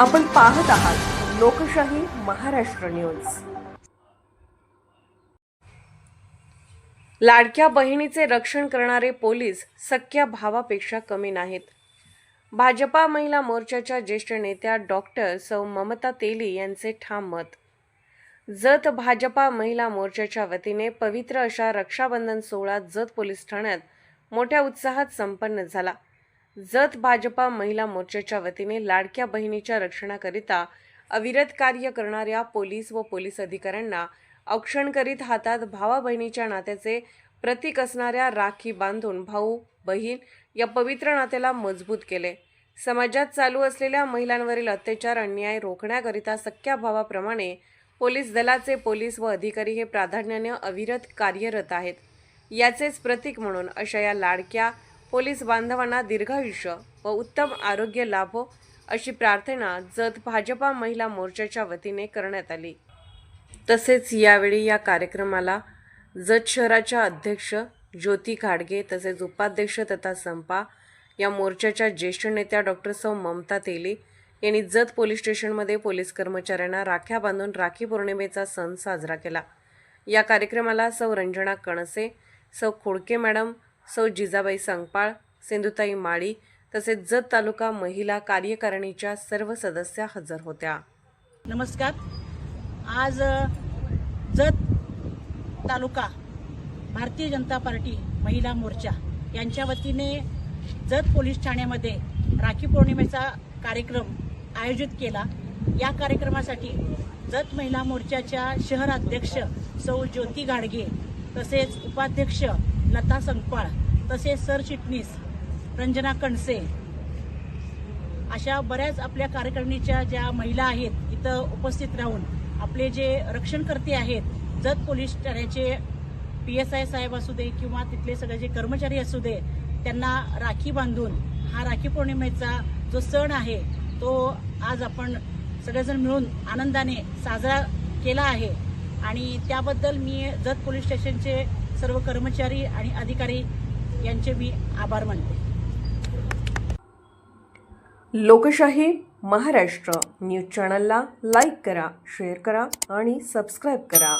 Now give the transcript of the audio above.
आपण पाहत आहात लोकशाही महाराष्ट्र न्यूज. लाडक्या बहिणीचे रक्षण करणारे पोलीस सख्या भावापेक्षा कमी नाहीत. भाजपा महिला मोर्चाच्या ज्येष्ठ नेत्या डॉक्टर सौ ममता तेली यांचे ठाम मत. जत भाजपा महिला मोर्चाच्या वतीने पवित्र अशा रक्षाबंधन सोहळा जत पोलीस ठाण्यात मोठ्या उत्साहात संपन्न झाला. जत भाजपा महिला मोर्चाच्या वतीने लाडक्या बहिणीच्या रक्षणाकरिता अविरत कार्य करणाऱ्या पोलीस व पोलीस अधिकाऱ्यांना औक्षण करीत हातात भावा बहिणीच्या नात्याचे प्रतीक असणाऱ्या राखी बांधून भाऊ बहीण या पवित्र नात्याला मजबूत केले. समाजात चालू असलेल्या महिलांवरील अत्याचार अन्याय रोखण्याकरिता सख्या भावाप्रमाणे पोलीस दलाचे पोलीस व अधिकारी हे प्राधान्याने अविरत कार्यरत आहेत. याचेच प्रतीक म्हणून अशा या लाडक्या पोलीस बांधवांना दीर्घायुष्य व उत्तम आरोग्य लाभो अशी प्रार्थना जत भाजपा महिला मोर्चाच्या वतीने करण्यात आली. तसेच यावेळी या कार्यक्रमाला जत शहराच्या अध्यक्ष ज्योती खाडगे तसेच उपाध्यक्ष तथा संपा या मोर्चाच्या ज्येष्ठ नेत्या डॉक्टर सौ ममता तेली यांनी जत पोलीस स्टेशनमध्ये पोलीस कर्मचाऱ्यांना राख्या बांधून राखी पौर्णिमेचा सण साजरा केला. या कार्यक्रमाला सौ रंजना कणसे सौ खोडके मॅडम सौ जिजाबाई संगपाळ सिंधुताई माळी तसेच जत तालुका महिला कार्यकारिणीच्या सर्व सदस्या हजर होत्या. नमस्कार. आज जत तालुका भारतीय जनता पार्टी महिला मोर्चा यांच्या वतीने जत पोलीस ठाण्यामध्ये राखी पौर्णिमेचा कार्यक्रम आयोजित केला. या कार्यक्रमासाठी जत महिला मोर्चाच्या शहर अध्यक्ष सौ ज्योती गाडगे तसेच उपाध्यक्ष लता संकपाळ तसेच सरचिटणीस रंजना कणसे. अशा बऱ्याच आपल्या कार्यकारिणीच्या ज्या महिला आहेत इथं उपस्थित राहून आपले जे रक्षणकर्ते आहेत जत पोलीस ठाण्याचे पी एस आय साहेब असू दे किंवा तिथले सगळे जे कर्मचारी असू दे त्यांना राखी बांधून हा राखी पौर्णिमेचा जो सण आहे तो आज आपण सगळेजण मिळून आनंदाने साजरा केला आहे. आणि त्याबद्दल मी जत पोलीस स्टेशनचे सर्व कर्मचारी आणि अधिकारी यांचे मी आभार मानते. लोकशाही महाराष्ट्र न्यूज चॅनलला लाईक करा शेअर करा आणि सबस्क्राईब करा.